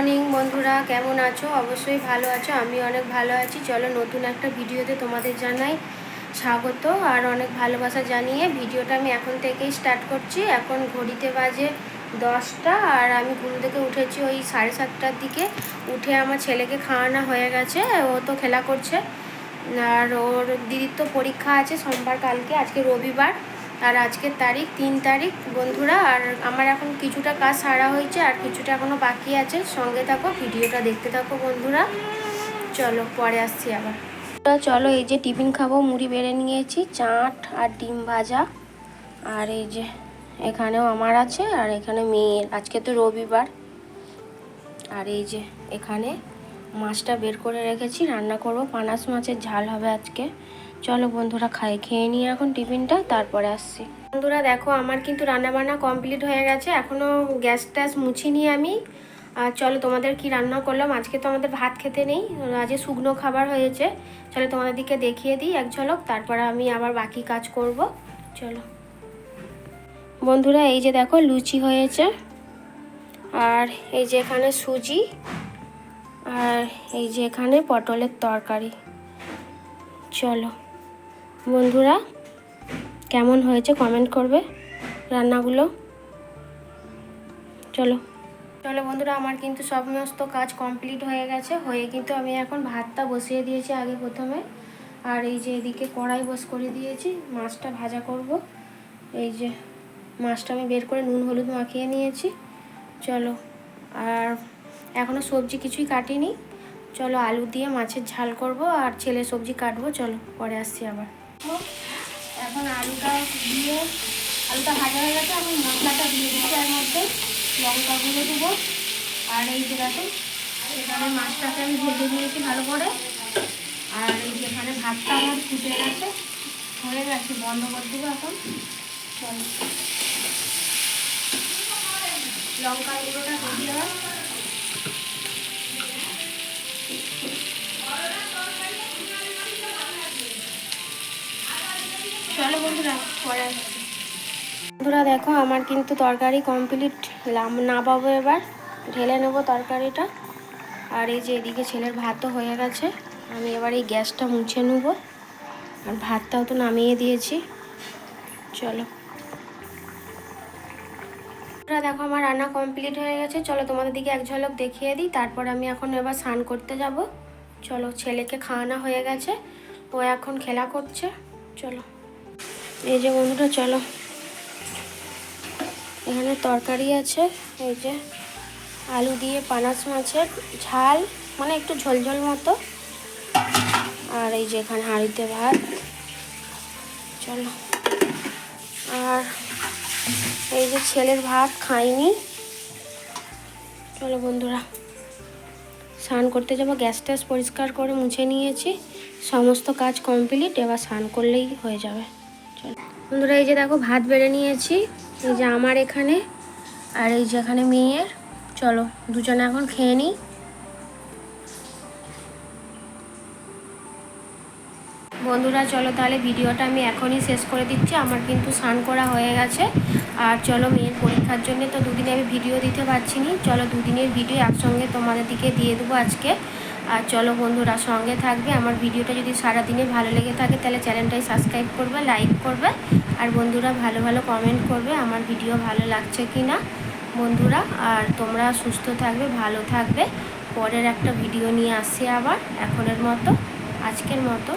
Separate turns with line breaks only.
Morning বন্ধুরা, কেমন আছো? অবশ্যই ভালো আছো আমি অনেক ভালো আছি। চলো নতুন একটা ভিডিওতে তোমাদের জানাই স্বাগত আর অনেক ভালোবাসা জানিয়ে ভিডিওটা আমি এখন থেকেই স্টার্ট করছি। এখন ঘড়িতে বাজে দশটা আর আমি ঘুম থেকে উঠেছি ওই সাড়ে সাতটার দিকে। উঠে আমার ছেলেকে খাওয়ানো হয়ে গেছে, ও তো খেলা করছে। আর ওর দিদির তো পরীক্ষা আছে সোমবার কালকে, আজকে রবিবার। আর আজকের তারিখ, তিন তারিখ। বন্ধুরা, আর আমার এখন কিছুটা কাজ সারা হয়েছে, আর কিছুটা এখনও বাকি আছে। সঙ্গে থাকো, ভিডিওটা দেখতে থাকো বন্ধুরা। চলো, পরে আসছি আবার। চলো, এই যে টিফিন খাব, মুড়ি বেড়ে নিয়েছি, চাট আর ডিম ভাজা। আর এই যে এখানেও আমার আছে, আর এখানে মেয়ের। আজকে তো রবিবার। আর এই যে এখানে মাছটা বের করে রেখেছি, রান্না করব। পানাস মাছের ঝাল হবে আজকে। চলো বন্ধুরা খাই, খেয়ে নিয়ে এখন টিফিনটা, তারপরে আসছি। বন্ধুরা দেখো, আমার কিন্তু রান্না বান্না কমপ্লিট হয়ে গেছে। এখনও গ্যাস ট্যাস মুছিনি আমি। আর চলো, তোমাদের কি রান্না করলাম? আজকে তো আমাদের ভাত খেতে নেই। আজকে শুকনো খাবার হয়েছে। চলো, তোমাদের দিকে দেখিয়ে দিই এক ঝলক, তারপরে আমি আবার বাকি কাজ করব। চলো। বন্ধুরা, এই যে দেখো, লুচি হয়েছে। আর এই যে এখানে সুজি। আর এই যে এখানে পটলের তরকারি। চলো। বন্ধুরা, কেমন হয়েছে কমেন্ট করবে রান্নাগুলো? চলো। চলো বন্ধুরা, আমার কিন্তু সমস্ত কাজ কমপ্লিট হয়ে গেছে। হয়ে কিন্তু আমি এখন ভাতটা বসিয়ে দিয়েছি আগে প্রথমে। আর এই যে এদিকে কড়াই বস করে দিয়েছি, মাছটা ভাজা করব। এই যে মাছটা আমি বের করে নুন, হলুদ মাখিয়ে নিয়েছি। চলো, আর এখনও সবজি কিছুই কাটিনি। চলো আলু দিয়ে মাছের ঝাল করব, আর ছেলে সবজি কাটবো। চলো, পরে আসছি আবার। এখন আলুটা দিয়ে, আলুটা ভাজা হয়ে গেছে এখন মশলাটা দিয়ে দিচ্ছি এর মধ্যে। লঙ্কা গুঁড়ো দেবো। আর এই যে দেখো, এখানে মাছটাকে আমি ভেজে নিয়েছি ভালো করে। আর এই যে ভাতটা আমার ফুটে গেছে, হয়ে গেছে, বন্ধ করে দেবো এখন। লঙ্কা গুঁড়োটা দিয়ে হয় চলো বন্ধুরা, পরে বন্ধুরা দেখো, আমার কিন্তু তরকারি কমপ্লিট নামাবো এবার। ঢেলে নেব তরকারিটা। আর এই যে এদিকে ছেলের ভাতও হয়ে গেছে। আমি এবার এই গ্যাসটা মুছে নেব। আর ভাতটাও তো নামিয়ে দিয়েছি। চলো। দেখো, আমার রান্না কমপ্লিট হয়ে গেছে। চলো তোমাদের দিকে এক ঝলক দেখিয়ে দিই। তারপর আমি এখন এবার স্নান করতে যাব। চলো, ছেলেকে খাওয়ানো হয়ে গেছে। ও এখন খেলা করছে। চলো। এই যে বন্ধুটা চলো। এখানে তরকারি আছে, এই যে আলু দিয়ে পানাস মাছের ঝাল মানে একটু ঝোলঝোল মতো। আর এই যে এখানে হাঁড়িতে ভাত। চলো। আর এই যে ছেলের ভাত খাইনি। চলো বন্ধুরা, স্নান করতে যাব। গ্যাস ট্যাস পরিষ্কার করে মুছে নিয়েছি। সমস্ত কাজ কমপ্লিট, এবার স্নান করলেই হয়ে যাবে। বন্ধুরা, এই যে দেখো, ভাত বেড়ে নিয়েছি। এই যে আমার এখানে, আর এই যে এখানে মেয়ের। চলো, দুজনে এখন খেয়ে নিই। বন্ধুরা, চলো তাহলে ভিডিওটা আমি এখনই শেষ করে দিচ্ছি। আমার কিন্তু স্নান করা হয়ে গেছে। আর চলো, মেয়ের পরীক্ষার জন্য তো দুদিনে আমি ভিডিও দিতে পারছি নি। চলো, দুদিনের ভিডিও একসঙ্গে তোমাদের দিকে দিয়ে দেবো আজকে। আর চলো বন্ধুরা, সঙ্গে থাকবে। আমার ভিডিওটা যদি সারাদিনে ভালো লেগে থাকে, তাহলে চ্যানেলটাই সাবস্ক্রাইব করবে লাইক করবে। আর বন্ধুরা, ভালো ভালো কমেন্ট করবে, আমার ভিডিও ভালো লাগছে কি না বন্ধুরা, আর তোমরা সুস্থ থাকবে, ভালো থাকবে। পরের একটা ভিডিও নিয়ে আসছি আবার, এখনের মতো, আজকের মতো।